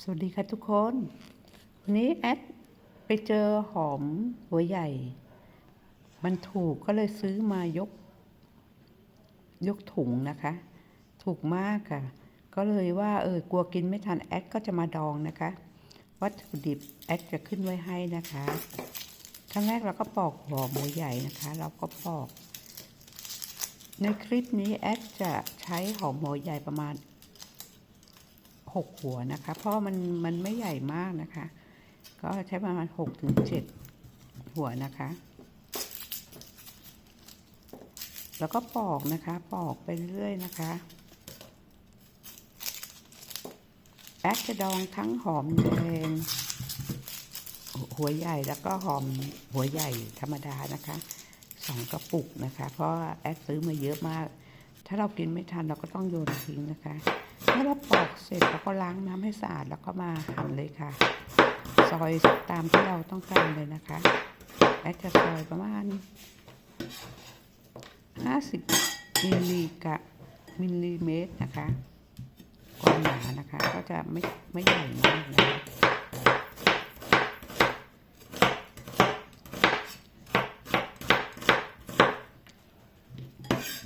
สวัสดีค่ะทุกคน วันนี้แอดไปเจอหอมหัวใหญ่ มันถูกก็เลยซื้อมายก ยกถุงนะคะ ถูกมากค่ะ ก็เลยว่าเออกลัวกินไม่ทันแอดก็จะมาดองนะคะ วัตถุดิบแอดจะขึ้นไว้ให้นะคะครั้งแรกเราก็ปอกหอมหัวใหญ่นะคะ เราก็ปอก ในคลิปนี้แอดจะใช้หอมหัวใหญ่ประมาณ หกหัวนะคะ เพราะมันมันไม่ใหญ่มากนะคะ ก็ใช้ประมาณหกถึงเจ็ดหัวนะคะ แล้วก็ปอกนะคะ ปอกไปเรื่อยนะคะแอดจะดองทั้งหอมแดงหัวใหญ่แล้วก็หอมหัวใหญ่ธรรมดานะคะสองกระปุกนะคะ เพราะแอดซื้อมาเยอะมาก ถ้าเรากินไม่ทันเราก็ต้องโยนทิ้งนะคะ เมื่อเราปอกเสร็จเราก็ล้างน้ำให้สะอาดแล้วก็มาหั่นเลยค่ะ ซอยตามที่เราต้องการเลยนะคะแอดจะซอยประมาณ 50มิลลิกะมิลลิเมตรนะคะความหนานะคะ ก็จะไม่ไม่ใหญ่มากนะคะ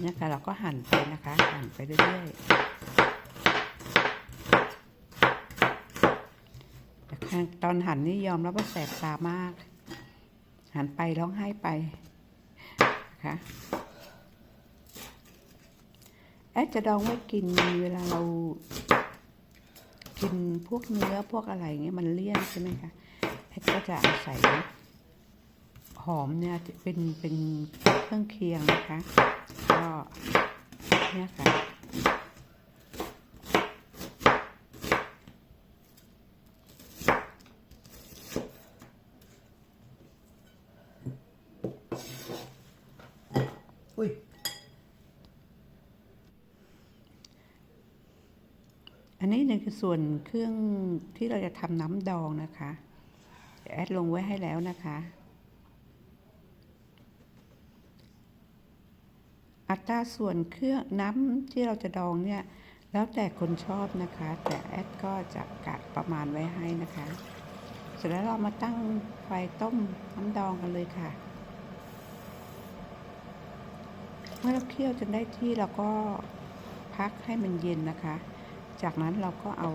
เนี่ยค่ะเราก็หั่นไปนะคะ หั่นไปเรื่อยๆ ตอนหั่นนี่ยอมรับว่าแสบตามาก หันไปร้องไห้ไปนะคะแอดจะดองไว้กินเวลาเรากินพวกเนื้อพวกอะไรเงี้ยมันเลี่ยนใช่ไหมคะแอดก็จะอาศัยหอมเนี่ยเป็นเป็นเครื่องเคียงนะคะ ก็เนี่ยค่ะ อุ้ย อันนี้เนี่ยคือส่วนเครื่องที่เราจะทำน้ำดองนะคะแอดลงไว้ให้แล้วนะคะอัตราส่วนเครื่องน้ำที่เราจะดองเนี่ย แล้วแต่คนชอบนะคะ แต่แอดก็จะกะประมาณไว้ให้นะคะ เสร็จแล้วเรามาตั้งไฟต้มน้ำดองกันเลยค่ะ เมื่อเราเคี่ยวจนได้ที่เราก็พักให้มันเย็นนะคะ จากนั้นเราก็เอา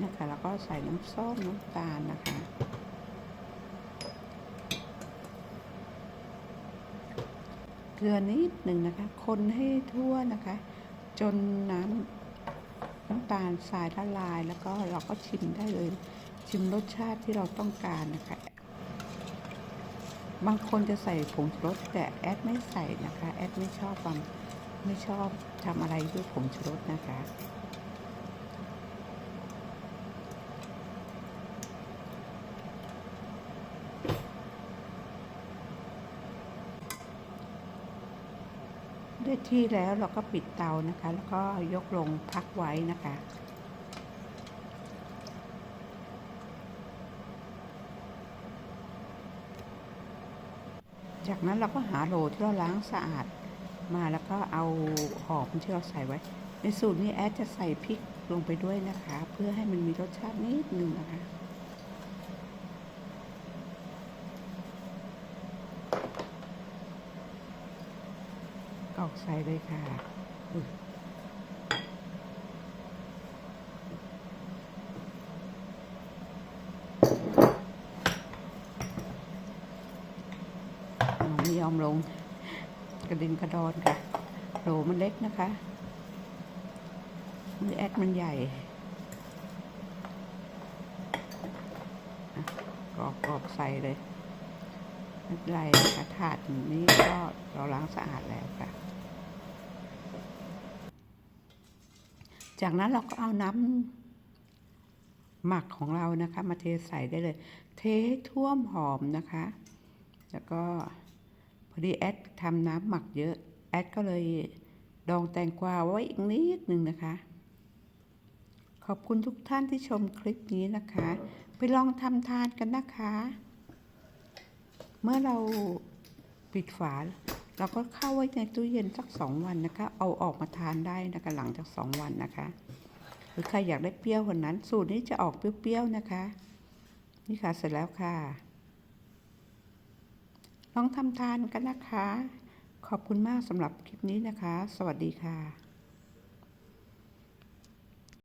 นี่ยค่ะแล้วก็ใส่น้ำส้มน้ำตาลนะคะเกลือนิดหนึ่งนะคะ คนให้ทั่วนะคะ จนน้ำน้ำตาลทรายละลาย แล้วก็เราก็ชิมได้เลย ชิมรสชาติที่เราต้องการนะคะ บางคนจะใส่ผงชูรสแต่แอดไม่ใส่นะคะ แอดไม่ชอบความไม่ชอบทำอะไรด้วยผงชูรสนะคะได้ที่แล้วเราก็ปิดเตานะคะ แล้วก็ยกลงพักไว้นะคะ จากนั้นเราก็หาโหลที่เราล้างสะอาด มาแล้วก็เอาหอมที่เราใส่ไว้ ในสูตรนี้แอดจะใส่พริกลงไปด้วยนะคะ เพื่อให้มันมีรสชาตินิดนึงนะคะกอกใส่เลยค่ะอุ๊ยอ๋อ ไม่ยอมลง กระดินกระดอนค่ะโหลมันเล็กนะคะมือแอดมันใหญ่กรอกกรอกใส่เลยไม่เป็นไรนะคะถาดนี้ก็เราล้างสะอาดแล้วค่ะ จากนั้นเราก็เอาน้ำหมักของเรานะคะ มาเทใส่ได้เลย เทท่วมหอมนะคะ แล้วก็พอดีแอดทำน้ำหมักเยอะ แอดก็เลยดองแตงกวาไว้อีกนิดหนึ่งนะคะ ขอบคุณทุกท่านที่ชมคลิปนี้นะคะ ไปลองทำทานกันนะคะ เมื่อเราปิดฝาเราก็เข้าไว้ในตู้เย็นสักสองวันนะคะ เอาออกมาทานได้นะคะหลังจากสองวันนะคะหรือใครอยากได้เปรี้ยวคนนั้น สูตรนี้จะออกเปรี้ยวๆนะคะ นี่ค่ะเสร็จแล้วค่ะ ลองทำทานกันนะคะ ขอบคุณมากสำหรับคลิปนี้นะคะ สวัสดีค่ะ